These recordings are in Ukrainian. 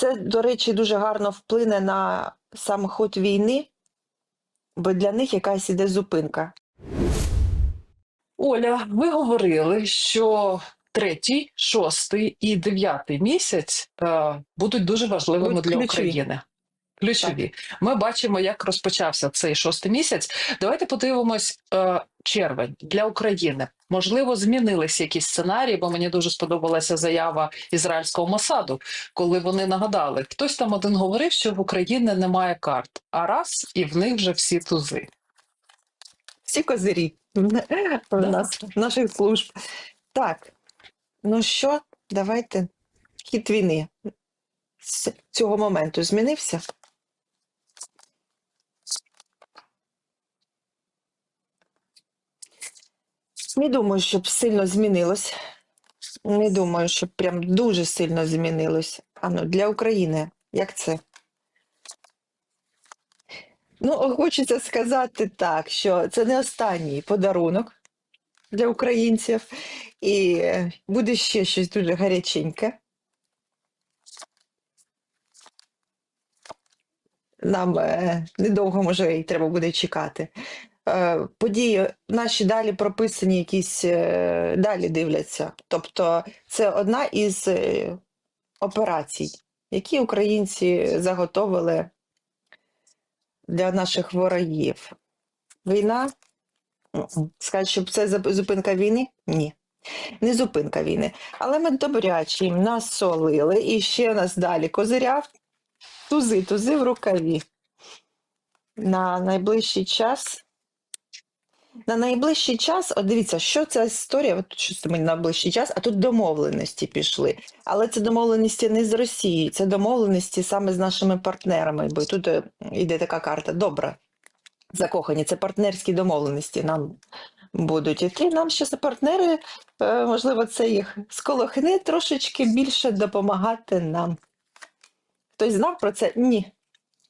Це, до речі, дуже гарно вплине на сам ход війни, бо для них якась іде зупинка. Оля, ви говорили, що третій, шостий і дев'ятий місяць е, будуть дуже важливими Будуть для ключові. України. Ключові. Ми бачимо, як розпочався цей шостий місяць. Давайте подивимось е, червень для України. Можливо, змінилися якісь сценарії, бо мені дуже сподобалася заява ізраїльського Мосаду, коли вони нагадали, хтось там один говорив, що в Україні немає карт, а раз і в них вже всі тузи. Всі козирі в нас, наших служб. Так, ну що, давайте. Хід війни з цього моменту змінився? Не думаю, щоб сильно змінилось. Не думаю, щоб прям дуже сильно змінилось. А ну, для України, як це? Ну, хочеться сказати так, що це не останній подарунок для українців, і буде ще щось дуже гаряченьке. Нам е, недовго, може, і треба буде чекати. Е, події наші далі прописані, якісь е, далі дивляться. Тобто, це одна із е, операцій, які українці заготовили для наших ворогів. Війна? Скажуть, щоб це зупинка війни? Ні. Не зупинка війни. Але ми добряче їм насолили і ще нас далі козиряв. Тузи, тузи в рукаві. На найближчий час. На найближчий час, от дивіться, що ця історія, от щось ми на найближчий час, а тут домовленості пішли. Але це домовленості не з Росії, це домовленості саме з нашими партнерами. Бо тут е, йде така карта. Добре, закохані, це партнерські домовленості нам будуть іти. Нам ще партнери, е, можливо, це їх сколохне трошечки більше допомагати нам. Хтось знав про це? Ні.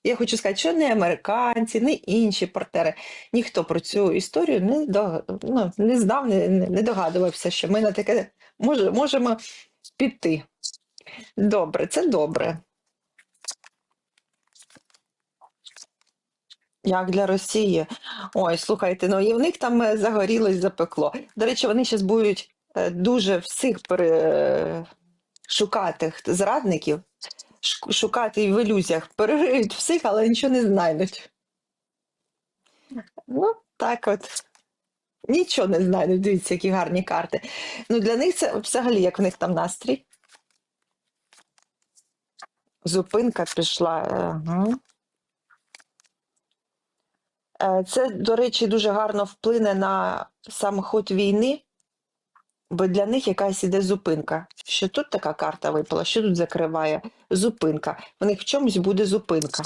Я хочу сказати, що не американці, не інші партнери. Ніхто про цю історію не, до, ну, не знав, не, не догадувався, що ми на таке може, можемо піти. Добре, це добре. Як для Росії? Ой, слухайте, ну і в них там е, загорілось, запекло. До речі, вони зараз будуть е, дуже всіх пере... шукати зрадників, шукати в ілюзіях, перериють всіх, але нічого не знайдуть. Ну, так от. Нічого не знайдуть, дивіться, які гарні карти. Ну, для них це взагалі, як в них там настрій. Зупинка пішла. Ага. Е, Це, до речі, дуже гарно вплине на сам ход війни, бо для них якась іде зупинка. Що тут така карта випала, що тут закриває? Зупинка. В них в чомусь буде зупинка.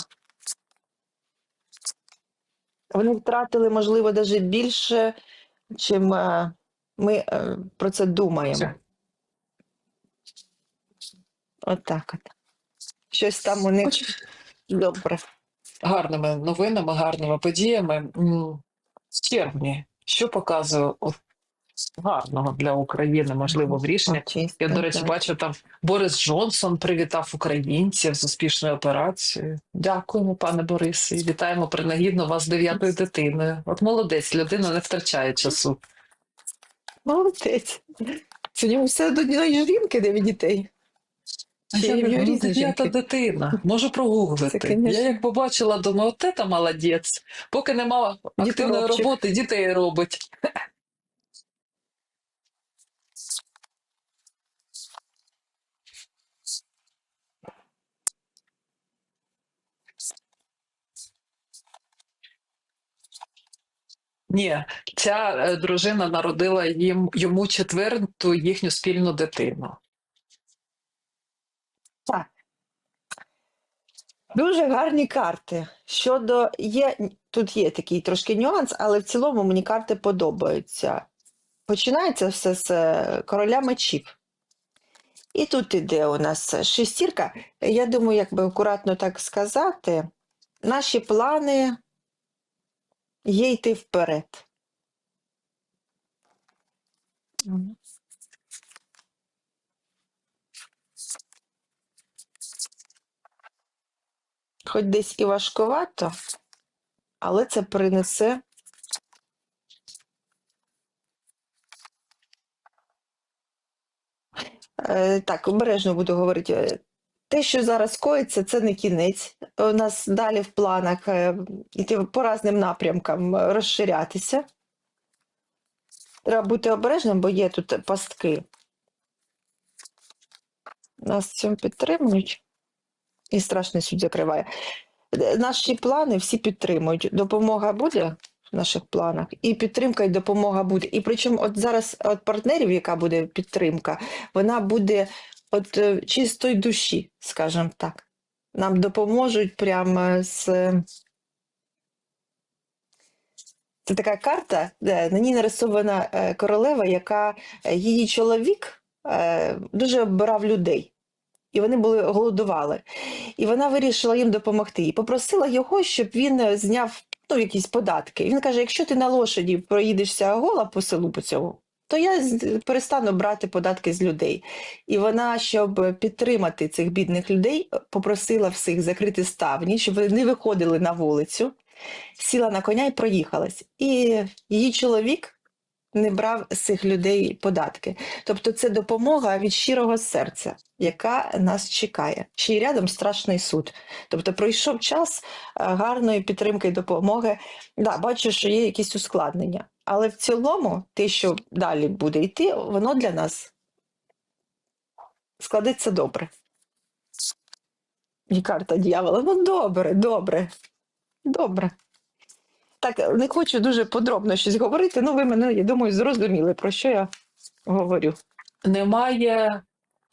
Вони втратили, можливо, навіть більше, чим е, ми е, про це думаємо. Отак от. Щось там у них добре. гарними новинами, гарними подіями. В червні, що показує от гарного для України, можливо, в рішенні. Я, до речі, бачу, там Борис Джонсон привітав українців з успішною операцією. Дякуємо, пане Борисе, і вітаємо принагідно вас з дев'ятою дитиною. От молодець, людина не втрачає часу. Молодець. Це у нього все до однієї жінки дев'ять дітей. А я говорю, ну, дев'ята дитина. Можу прогуглити. Це. Я як побачила, думаю, от це молодець. Поки нема активної роботи, дітей робить. Ні, ця е, дружина народила їм йому четверту їхню спільну дитину. Так. Дуже гарні карти. Щодо є, тут є такий трошки нюанс, але в цілому мені карти подобаються. Починається все з е, короля мечів. І тут іде у нас шестірка. Я думаю, як би акуратно так сказати, наші плани є йти вперед. хоч десь і важкувато, але це принесе. Е, Так, обережно буду говорити. Те, що зараз коїться, це не кінець. У нас далі в планах е, йти по різним напрямкам, е, розширятися. Треба бути обережним, бо є тут пастки. Нас цьому підтримують. І страшний суд закриває. Е, Наші плани всі підтримують. Допомога буде в наших планах, і підтримка, і допомога буде. І причому, от зараз от партнерів, яка буде підтримка, вона буде от е, чистої душі, скажімо так. Нам допоможуть прямо з. Це така карта, де на ній нарисована е, королева, яка е, її чоловік дуже обирав людей. І вони були голодували. І вона вирішила їм допомогти. І попросила його, щоб він зняв ну, якісь податки. І він каже: якщо ти на лошаді проїдешся гола по селу по цьому, то я перестану брати податки з людей. І вона, щоб підтримати цих бідних людей, попросила всіх закрити ставні, щоб вони не виходили на вулицю, сіла на коня і проїхалась. І її чоловік не брав з цих людей податки. Тобто це допомога від щирого серця, яка нас чекає. Ще й рядом страшний суд. Тобто пройшов час е, гарної підтримки і допомоги. Да, бачу, що є якісь ускладнення. Але в цілому, те, що далі буде йти, воно для нас складеться добре. І карта дьявола. Ну добре, добре, добре. Так, не хочу дуже подробно щось говорити, ну ви мене, я думаю, зрозуміли, про що я говорю. Немає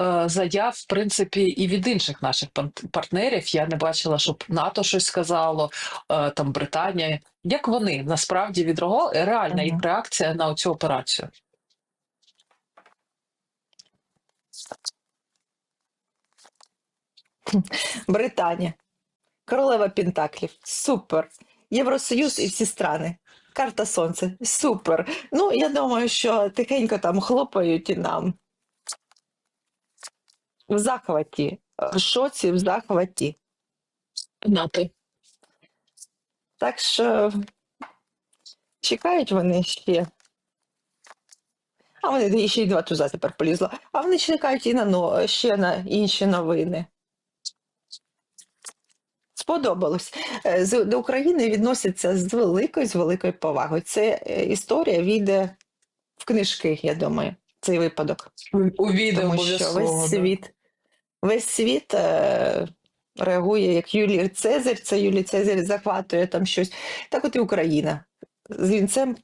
е, заяв, в принципі, і від інших наших партнерів. Я не бачила, щоб НАТО щось сказало, е, там Британія. Як вони насправді відреагували? Реальна їх реакція на цю операцію? Британія, королева Пентаклів, супер. Євросоюз і всі страни. Карта Сонця, супер. Ну, я думаю, що тихенько там хлопають і нам. В захваті, в шоці, в захваті. НАТО. Так що чекають вони ще. А вони ще й два туза тепер полізло. А вони чекають і на но- ще на інші новини. Сподобалось. Е, до України відносяться з великою, з великою повагою. Це е, історія війде в книжки, я думаю, цей випадок. У, відео Тому що весь да. світ, весь світ е, реагує, як Юлій Цезарь, це Юлій Цезарь захватує там щось. Так от і Україна з вінцем,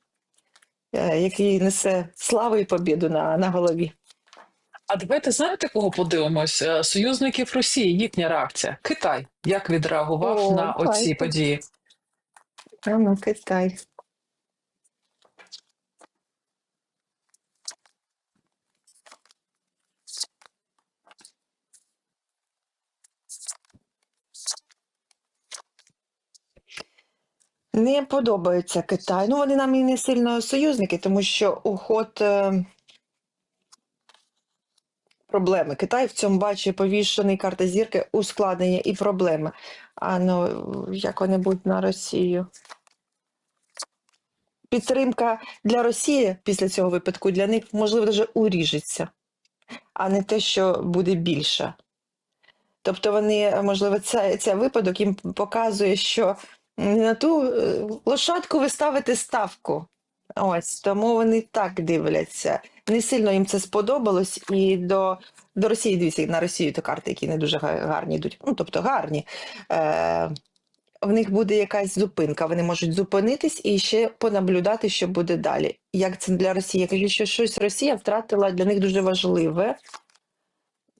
е, який несе славу і побіду на, на голові. А давайте знаєте, кого подивимось? Е, Союзників Росії, їхня реакція. Китай як відреагував О, на оці події? А ну, Китай. Не подобається Китай. Ну, вони нам і не сильно союзники, тому що уход е, проблеми. Китай в цьому бачить повішений карта зірки, ускладнення і проблеми. А ну, як вони будуть на Росію? Підтримка для Росії після цього випадку для них, можливо, даже уріжеться, а не те, що буде більше. Тобто вони, можливо, цей, цей випадок їм показує, що на ту е, лошадку ви ставите ставку. Ось тому вони так дивляться. Не сильно їм це сподобалось, і до, до Росії дивіться на Росію то карти, які не дуже гарні йдуть. Ну, тобто гарні. Е, в них буде якась зупинка. Вони можуть зупинитись і ще понаблюдати, що буде далі. Як це для Росії? Я кажу, що щось Росія втратила для них дуже важливе.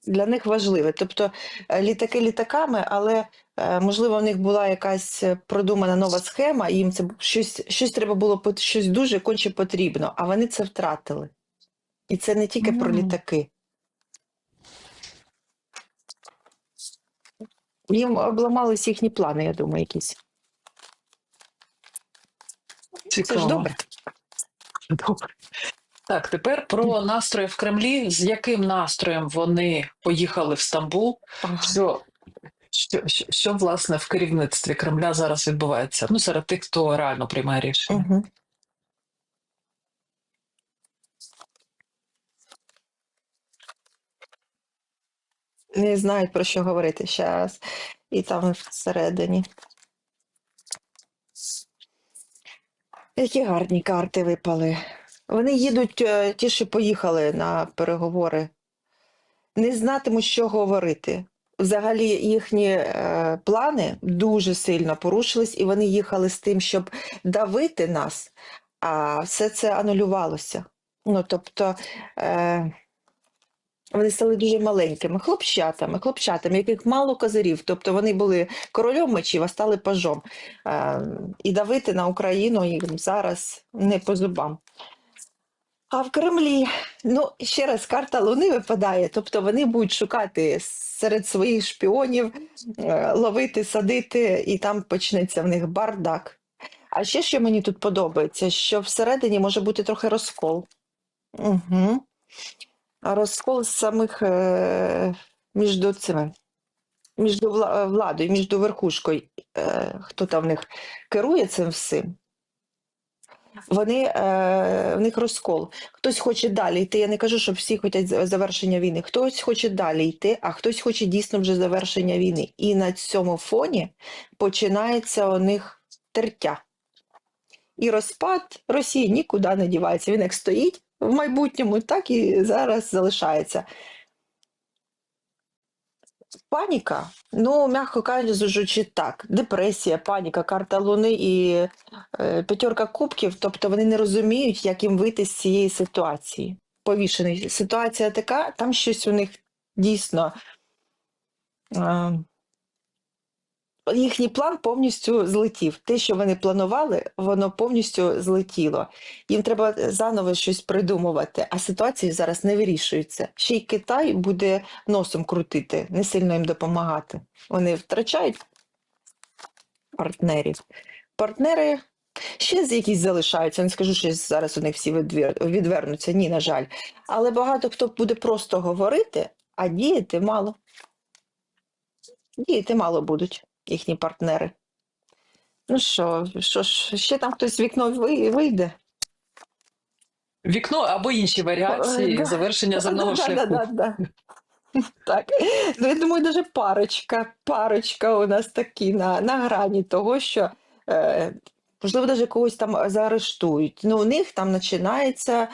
Для них важливе. Тобто е, літаки літаками, але е, можливо в них була якась продумана нова схема, їм це щось, щось треба було щось дуже конче потрібно, а вони це втратили. І це не тільки про літаки. Їм обламались їхні плани, я думаю, якісь. Це Цікаво. ж добре. Добре. Так, тепер про настрої в Кремлі. З яким настроєм вони поїхали в Стамбул? Що Що, що, що власне в керівництві Кремля зараз відбувається? Ну, серед тих, хто реально приймає рішення. Угу. Не знають про що говорити зараз. І там всередині. Які гарні карти випали. Вони їдуть, е, ті, що поїхали на переговори, не знатимуть, що говорити. Взагалі їхні е, плани дуже сильно порушились, і вони їхали з тим, щоб давити нас, а все це анулювалося. Ну, тобто е, вони стали дуже маленькими хлопчатами, хлопчатами, яких мало козирів. Тобто вони були королем мечів, а стали пажом. Е, і давити на Україну їм зараз не по зубам. А в Кремлі, ну ще раз, карта Луни випадає, тобто вони будуть шукати серед своїх шпіонів, е, ловити, садити, і там почнеться в них бардак. А ще що мені тут подобається, що всередині може бути трохи розкол. Угу. Розкол самих е, між цими, між владою, між верхушкою, е, хто там в них керує цим всім. Вони е, в них розкол. Хтось хоче далі йти. Я не кажу, що всі хочуть завершення війни. Хтось хоче далі йти, а хтось хоче дійсно вже завершення війни. І на цьому фоні починається у них тертя. І розпад Росії нікуди не дівається. Він як стоїть в майбутньому, так і зараз залишається. Паніка, ну, м'яко кажучи, так, депресія, паніка, карта Луни і е, п'ятерка кубків, тобто вони не розуміють, як їм вийти з цієї ситуації. Повішений. Ситуація така, там щось у них дійсно. Е, їхній план повністю злетів. Те, що вони планували, воно повністю злетіло. Їм треба заново щось придумувати, а ситуації зараз не вирішуються. Ще й Китай буде носом крутити, не сильно їм допомагати. Вони втрачають партнерів. Партнери ще якісь залишаються. Не скажу, що зараз у них всі відвернуться. Ні, на жаль. Але багато хто буде просто говорити, а діяти мало. Діяти мало будуть їхні партнери. Ну що, що ж, ще там хтось вікно вийде. Вікно або інші варіації Е, да. завершення земного Да, шляху. да, да, да. Так. Ну, я думаю, даже парочка, парочка у нас такі на, на грані того, що е, можливо, даже когось там заарештують. Ну, у них там починається, е,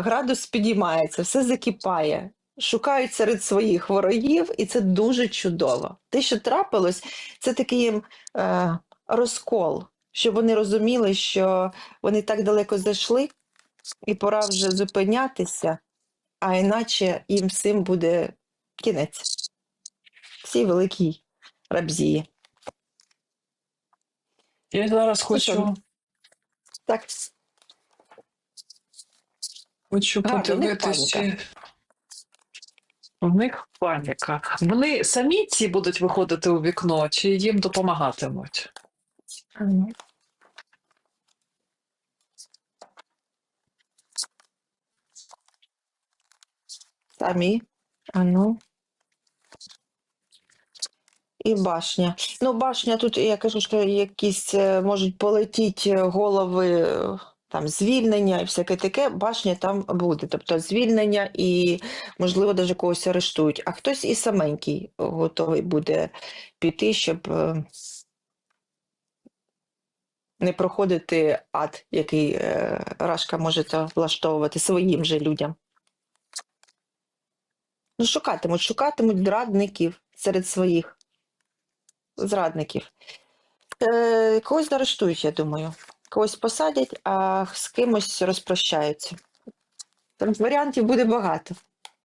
градус підіймається, все закипає. Шукають серед своїх ворогів, і це дуже чудово. Те, що трапилось, це такий їм е, розкол, щоб вони розуміли, що вони так далеко зайшли, і пора вже зупинятися, а іначе їм всім буде кінець. Всій великій рабзії. Я зараз хочу, Так, хочу Гарно, подивитися. В них паніка. Вони самі ці будуть виходити у вікно, чи їм допомагатимуть? самі. А ну. І башня. Ну, башня тут, я кажу, що якісь е, можуть полетіти голови, е, там звільнення і всяке таке, башня там буде. Тобто звільнення і, можливо, навіть когось арештують. А хтось і саменький готовий буде піти, щоб е, не проходити ад, який е, Рашка може влаштовувати своїм же людям. Ну, шукатимуть, шукатимуть зрадників серед своїх зрадників. Е, когось заарештують, я думаю. Когось посадять, а з кимось розпрощаються. Там варіантів буде багато.